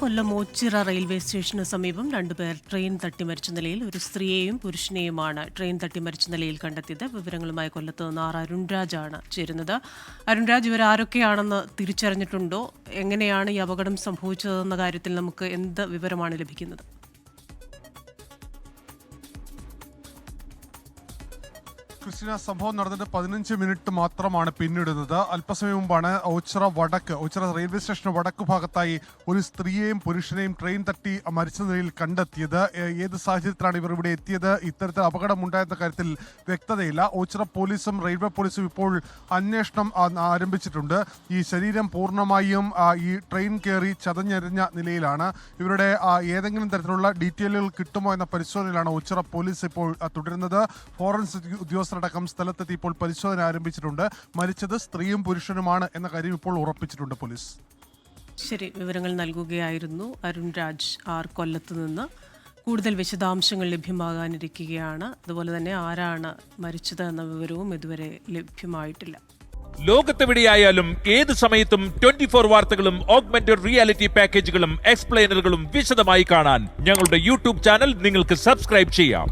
Kollam Ochira railway സ്റ്റേഷന് സമീപം രണ്ടുപേർ train തട്ടി മരിച്ച നിലയിൽ ഒരു സ്ത്രീയെയും പുരുഷനെയുമാണ് ട്രെയിൻ തട്ടി മരിച്ച നിലയിൽ കണ്ടെത്തിയത്. വിവരങ്ങളുമായി കൊല്ലത്ത് നിന്ന് ആർ അരുൺരാജാണ് ചേരുന്നത്. അരുൺരാജ് ഇവർ ആരൊക്കെയാണെന്ന് തിരിച്ചറിഞ്ഞിട്ടുണ്ടോ? എങ്ങനെയാണ് ഈ അപകടം സംഭവിച്ചതെന്ന കാര്യത്തിൽ നമുക്ക് എന്ത് വിവരമാണ് ലഭിക്കുന്നത്? ക്രിസ്tina സംഭവം നടന്നിട്ട് പതിനഞ്ച് മിനിറ്റ് മാത്രമാണ് പിന്നിടുന്നത്. അല്പസമയം മുമ്പാണ് ഓച്ചിറ വടക്ക് ഓച്ചിറ റെയിൽവേ സ്റ്റേഷൻ വടക്ക് ഭാഗത്തായി ഒരു സ്ത്രീയെയും പുരുഷനെയും ട്രെയിൻ തട്ടി മരിച്ച നിലയിൽ കണ്ടെത്തിയത്. ഏത് സാഹചര്യത്തിലാണ് ഇവർ ഇവിടെ എത്തിയത്? ഇത്തരത്തിൽ അപകടമുണ്ടായെന്ന കാര്യത്തിൽ വ്യക്തതയില്ല. ഓച്ചിറ പോലീസും റെയിൽവേ പോലീസും ഇപ്പോൾ അന്വേഷണം ആരംഭിച്ചിട്ടുണ്ട്. ഈ ശരീരം പൂർണമായും ഈ ട്രെയിൻ കയറി ചതഞ്ഞെറിഞ്ഞ നിലയിലാണ്. ഇവരുടെ ഏതെങ്കിലും തരത്തിലുള്ള ഡീറ്റെയിലുകൾ കിട്ടുമോ എന്ന പരിശോധനയിലാണ് ഓച്ചിറ പോലീസ് ഇപ്പോൾ തുടരുന്നത്. ഫോറൻസിക് ഉദ്യോഗസ്ഥരടക്കം സ്ഥലത്തെത്തി ഇപ്പോൾ പരിശോധന ആരംഭിച്ചിട്ടുണ്ട്. മരിച്ചത് സ്ത്രീയും പുരുഷനുമാണ് എന്ന കാര്യം ഇപ്പോൾ ഉറപ്പിച്ചിട്ടുണ്ട് പോലീസ്. ശരി വിവരങ്ങൾ നൽകുകയായിരുന്നു അരുൺ രാജ് ആർ കൊല്ലത്ത് നിന്ന്. കൂടുതൽ വിശദാംശങ്ങൾ ലഭ്യമാകാനിരിക്കുകയാണ്. അതുപോലെ തന്നെ ആരാണ് മരിച്ചത് എന്ന വിവരവും ഇതുവരെ ലഭ്യമായിട്ടില്ല. ലോകത്തെവിടെയായാലും ഏത് സമയത്തും ട്വന്റി ഫോർ വാർത്തകളും ഓഗ്മെന്റഡ് റിയാലിറ്റി പാക്കേജുകളും എക്സ്പ്ലെയിനറുകളും വിശദമായി കാണാൻ ഞങ്ങളുടെ യൂട്യൂബ് ചാനൽ നിങ്ങൾക്ക് സബ്സ്ക്രൈബ് ചെയ്യാം.